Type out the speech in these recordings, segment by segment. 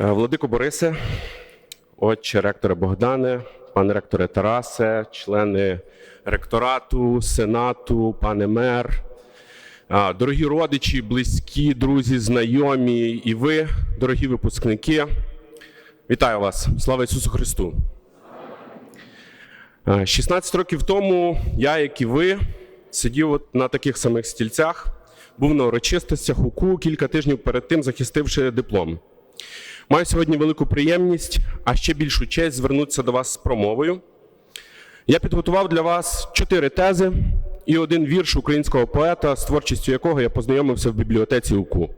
Е, Владико Борисе, отче ректоре Богдане, пане ректоре Тарасе, члени ректорату, сенату, пане мер, дорогі родичі, близькі, друзі, знайомі і ви, дорогі випускники. Вітаю вас! Слава Ісусу Христу! Е, 16 років тому я, як і ви, сидів на таких самих стільцях, був на урочистостях УКУ кілька тижнів перед тим, захистивши диплом. Маю сьогодні велику приємність, а ще більшу честь звернутися до вас з промовою. Я підготував для вас чотири тези і один вірш українського поета, з творчістю якого я познайомився в бібліотеці УКУ.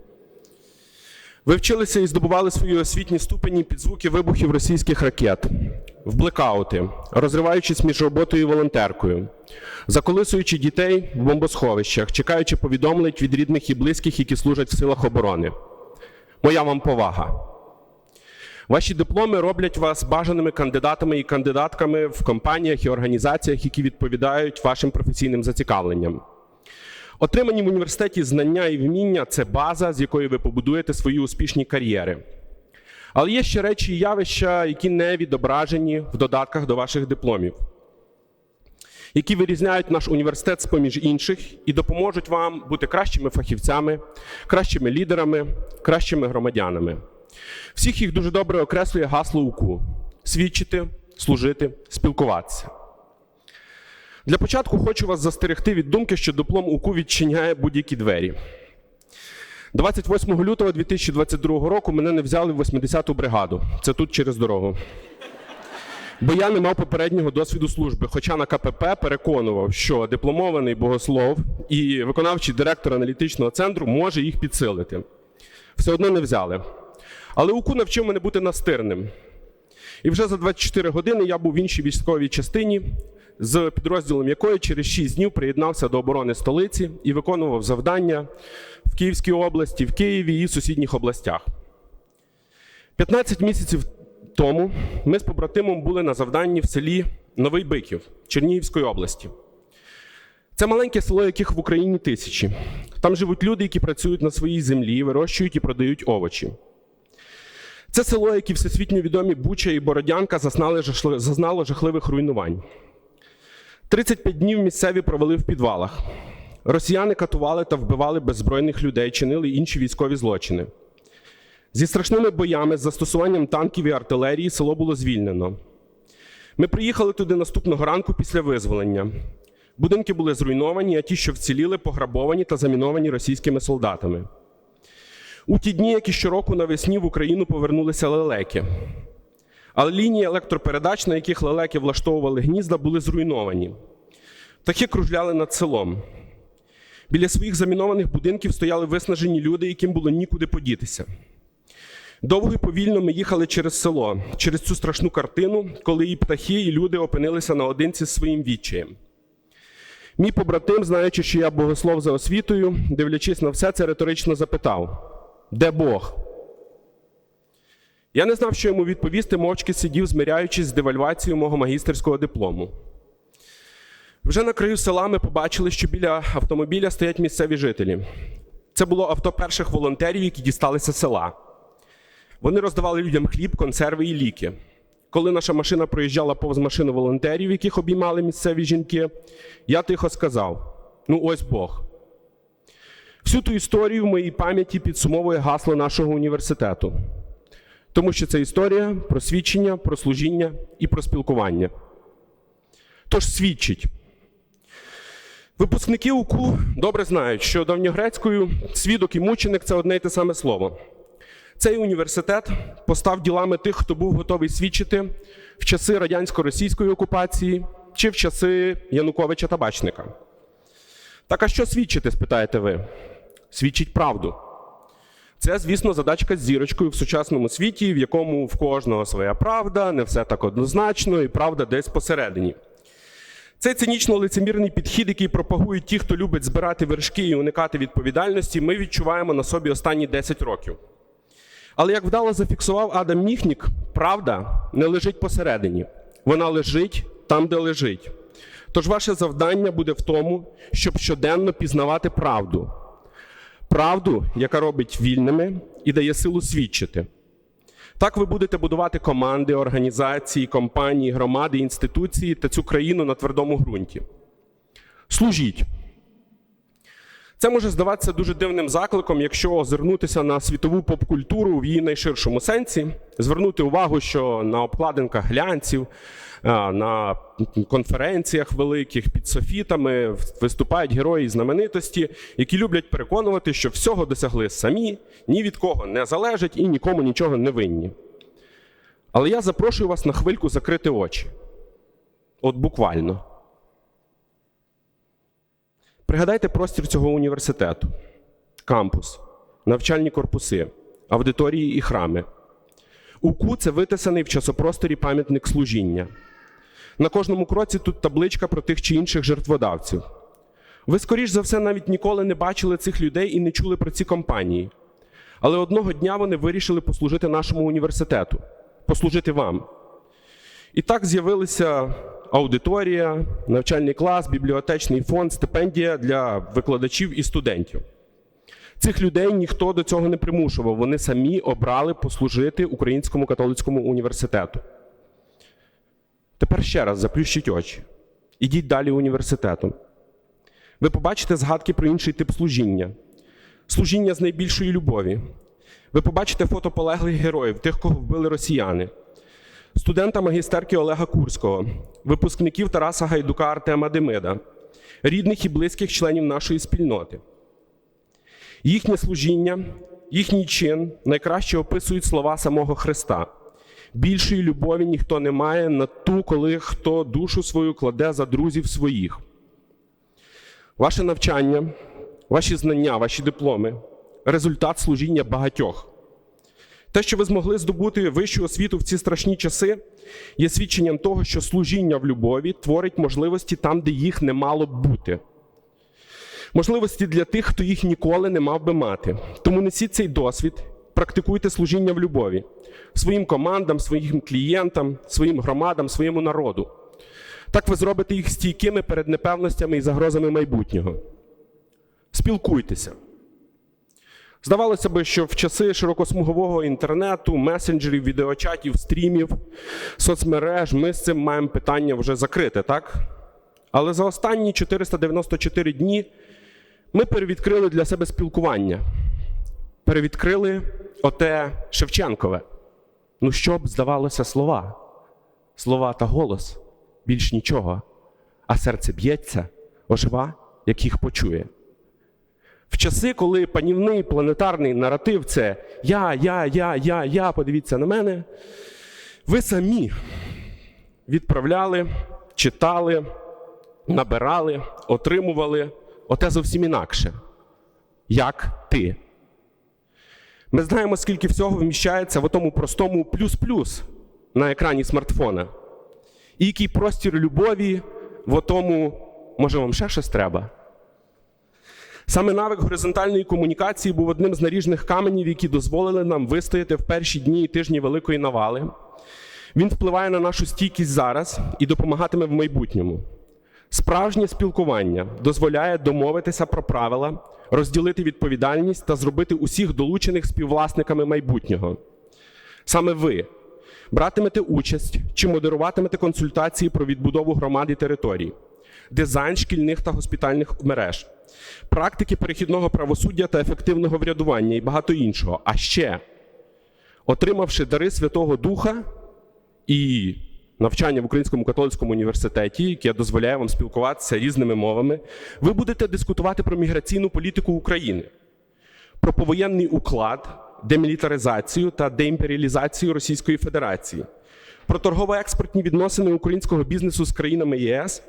Ви вчилися і здобували свої освітні ступені під звуки вибухів російських ракет, в блекаути, розриваючись між роботою і волонтеркою, заколисуючи дітей в бомбосховищах, чекаючи повідомлень від рідних і близьких, які служать в силах оборони. Моя вам повага. Ваші дипломи роблять вас бажаними кандидатами і кандидатками в компаніях і організаціях, які відповідають вашим професійним зацікавленням. Отримані в університеті знання і вміння це база, з якої ви побудуєте свої успішні кар'єри. Але є ще речі і явища, які не відображені в додатках до ваших дипломів, які вирізняють наш університет з поміж інших і допоможуть вам бути кращими фахівцями, кращими лідерами, кращими громадянами. Всіх їх дуже добре окреслює гасло УКУ свідчити, служити, спілкуватися. Для початку хочу вас застерегти від думки, що диплом УКУ відчиняє будь-які двері. 28 лютого 2022 року мене не взяли в 80-ту бригаду. Це тут через дорогу. Бо я не мав попереднього досвіду служби, хоча на КПП переконував, що дипломований богослов і виконавчий директор аналітичного центру може їх підсилити. Все одно не взяли. Але УКУ навчив мене бути настирним. І вже за 24 години я був в іншій військовій частині, з підрозділом якої через 6 днів приєднався до оборони столиці і виконував завдання в Київській області, в Києві і сусідніх областях. 15 місяців тому ми з побратимом були на завданні в селі Новий Биків Чернігівської області. Це маленьке село, яких в Україні тисячі. Там живуть люди, які працюють на своїй землі, вирощують і продають овочі. Це село, як всесвітньо відомі Буча і Бородянка, зазнало жахливих руйнувань. 35 днів місцеві провели в підвалах. Росіяни катували та вбивали беззбройних людей, чинили інші військові злочини. Зі страшними боями з застосуванням танків і артилерії село було звільнено. Ми приїхали туди наступного ранку після визволення. Будинки були зруйновані, а ті, що вціліли, пограбовані та заміновані російськими солдатами. У ті дні, як і щороку навесні в Україну повернулися лелеки. Але лінії електропередач, на яких лелеки влаштовували гнізда, були зруйновані. Птахи кружляли над селом. Біля своїх замінованих будинків стояли виснажені люди, яким було нікуди подітися. Довго і повільно ми їхали через село, через цю страшну картину, коли і птахи, і люди опинилися наодинці з своїм відчаєм. Мій побратим, знаючи, що я богослов за освітою, дивлячись на все це, риторично запитав: де Бог? Я не знав, що йому відповісти, мовчки сидів, змиряючись з девальвацією мого магістерського диплому. Вже на краю села ми побачили, що біля автомобіля стоять місцеві жителі. Це було авто перших волонтерів, які дісталися села. Вони роздавали людям хліб, консерви і ліки. Коли наша машина проїжджала повз машину волонтерів, яких обіймали місцеві жінки, я тихо сказав: ну ось Бог. Всю ту історію в моїй пам'яті підсумовує гасло нашого університету. Тому що це історія про свідчення, про служіння і про спілкування. Тож свідчить. Випускники УКУ добре знають, що давньогрецькою свідок і мученик це одне й те саме слово. Цей університет постав ділами тих, хто був готовий свідчити в часи радянсько-російської окупації чи в часи Януковича Табачника. Так а що свідчити, спитаєте ви? Свідчить правду. Це, звісно, задачка з зірочкою в сучасному світі, в якому в кожного своя правда, не все так однозначно, і правда десь посередині. Цей цинічно-лицемірний підхід, який пропагують ті, хто любить збирати вершки і уникати відповідальності, ми відчуваємо на собі останні 10 років. Але як вдало зафіксував Адам Міхнік, правда не лежить посередині, вона лежить там, де лежить. Тож ваше завдання буде в тому, щоб щоденно пізнавати правду. Правду, яка робить вільними і дає силу свідчити. Так ви будете будувати команди, організації, компанії, громади, інституції та цю країну на твердому ґрунті. Служіть. Це може здаватися дуже дивним закликом, якщо озирнутися на світову поп-культуру в її найширшому сенсі, звернути увагу, що на обкладинках глянців, на конференціях великих під софітами виступають герої і знаменитості, які люблять переконувати, що всього досягли самі, ні від кого не залежать і нікому нічого не винні. Але я запрошую вас на хвильку закрити очі. От буквально. Пригадайте простір цього університету, кампус, навчальні корпуси, аудиторії і храми. УКУ це витисаний в часопросторі пам'ятник служіння. На кожному кроці тут табличка про тих чи інших жертводавців. Ви, скоріш за все, навіть ніколи не бачили цих людей і не чули про ці компанії. Але одного дня вони вирішили послужити нашому університету, послужити вам. І так з'явилися аудиторія, навчальний клас, бібліотечний фонд, стипендія для викладачів і студентів. Цих людей ніхто до цього не примушував. Вони самі обрали послужити Українському католицькому університету. Тепер ще раз заплющіть очі. Ідіть далі університетом. Ви побачите згадки про інший тип служіння, служіння з найбільшої любові. Ви побачите фото полеглих героїв, тих, кого вбили росіяни, студента магістерки Олега Курського, випускників Тараса Гайдука Артема Демида, рідних і близьких членів нашої спільноти. Їхнє служіння, їхній чин найкраще описують слова самого Христа. Більшої любові ніхто не має на ту, коли хто душу свою кладе за друзів своїх. Ваше навчання, ваші знання, ваші дипломи результат служіння багатьох. Те, що ви змогли здобути вищу освіту в ці страшні часи, є свідченням того, що служіння в любові творить можливості там, де їх не мало б бути. Можливості для тих, хто їх ніколи не мав би мати. Тому несіть цей досвід, практикуйте служіння в любові своїм командам, своїм клієнтам, своїм громадам, своєму народу. Так ви зробите їх стійкими перед непевностями і загрозами майбутнього. Спілкуйтеся. Здавалося б, що в часи широкосмугового інтернету, месенджерів, відеочатів, стрімів, соцмереж ми з цим маємо питання вже закрите, так? Але за останні 494 дні ми перевідкрили для себе спілкування. Перевідкрили оте Шевченкове. Ну, що б здавалося слова? Слова та голос більш нічого, а серце б'ється, ожива, як їх почує. В часи, коли панівний планетарний наратив це я, я, я, я, я, подивіться на мене, ви самі відправляли, читали, набирали, отримували оте зовсім інакше. Як ти. Ми знаємо, скільки всього вміщається в тому простому плюс-плюс на екрані смартфона. І який простір любові в тому, може, вам ще щось треба. Саме навик горизонтальної комунікації був одним з наріжних каменів, які дозволили нам вистояти в перші дні і тижні великої навали. Він впливає на нашу стійкість зараз і допомагатиме в майбутньому. Справжнє спілкування дозволяє домовитися про правила, розділити відповідальність та зробити усіх долучених співвласниками майбутнього. Саме ви братимете участь чи модеруватимете консультації про відбудову громад і територій, дизайн шкільних та госпітальних мереж, практики перехідного правосуддя та ефективного врядування і багато іншого. А ще, отримавши дари Святого Духа і навчання в Українському католицькому університеті, яке дозволяє вам спілкуватися різними мовами, ви будете дискутувати про міграційну політику України, про повоєнний уклад, демілітаризацію та деімперіалізацію Російської Федерації, про торгово-експортні відносини українського бізнесу з країнами ЄС,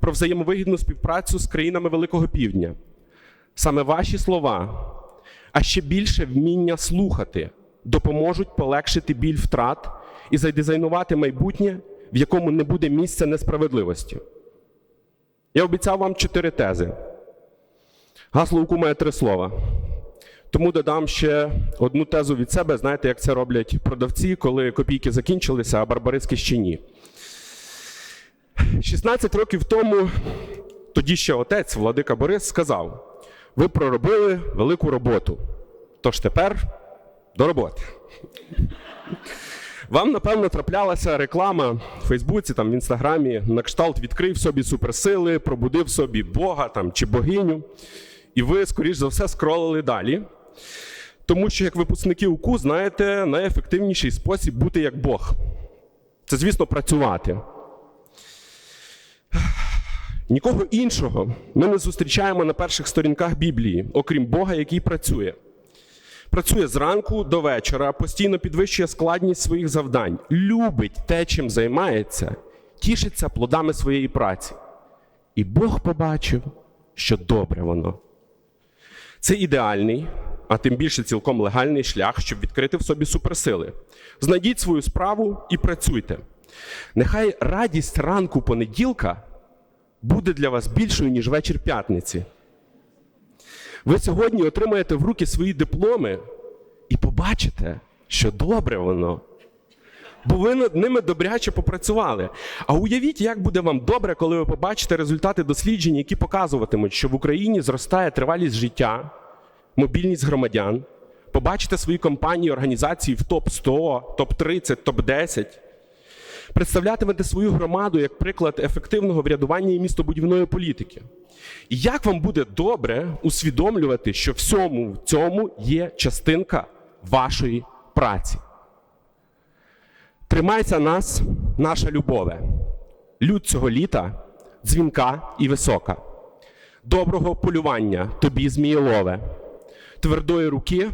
про взаємовигідну співпрацю з країнами Великого Півдня. Саме ваші слова, а ще більше вміння слухати, допоможуть полегшити біль втрат і задизайнувати майбутнє, в якому не буде місця несправедливості. Я обіцяв вам чотири тези. Гасло УКУ має три слова. Тому додам ще одну тезу від себе. Знаєте, як це роблять продавці, коли копійки закінчилися, а барбариски ще ні. 16 років тому тоді ще отець Владика Борис сказав: ви проробили велику роботу. Тож тепер до роботи. Вам, напевно, траплялася реклама в Фейсбуці, там, в Інстаграмі, на кшталт відкрив собі суперсили, пробудив собі Бога там, чи богиню. І ви, скоріш за все, скролили далі. Тому що, як випускники УКУ, знаєте, найефективніший спосіб бути як Бог. Це, звісно, працювати. Нікого іншого ми не зустрічаємо на перших сторінках Біблії, окрім Бога, який працює. Працює зранку до вечора, постійно підвищує складність своїх завдань, любить те, чим займається, тішиться плодами своєї праці. І Бог побачив, що добре воно. Це ідеальний, а тим більше цілком легальний шлях, щоб відкрити в собі суперсили. Знайдіть свою справу і працюйте. Нехай радість ранку понеділка буде для вас більшою, ніж вечір п'ятниці. Ви сьогодні отримаєте в руки свої дипломи і побачите, що добре воно. Бо ви над ними добряче попрацювали. А уявіть, як буде вам добре, коли ви побачите результати досліджень, які показуватимуть, що в Україні зростає тривалість життя, мобільність громадян. Побачите свої компанії, організації в топ-100, топ-30, топ-10. Представлятимете свою громаду як приклад ефективного врядування і містобудівної політики. І як вам буде добре усвідомлювати, що всьому в цьому є частинка вашої праці? Тримайся нас, наша любове, люд цього літа, дзвінка і висока, доброго полювання тобі, змієлове, твердої руки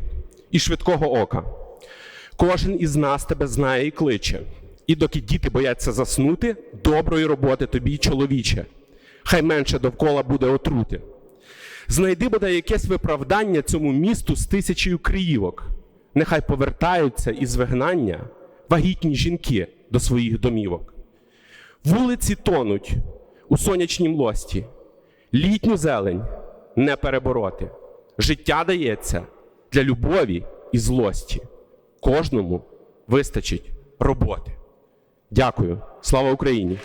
і швидкого ока. Кожен із нас тебе знає і кличе. І доки діти бояться заснути, доброї роботи тобі, чоловіче. Хай менше довкола буде отрути. Знайди бодай якесь виправдання цьому місту з тисячею криївок. Нехай повертаються із вигнання вагітні жінки до своїх домівок. Вулиці тонуть у сонячній млості, літню зелень не перебороти. Життя дається для любові і злості. Кожному вистачить роботи. Дякую. Слава Україні!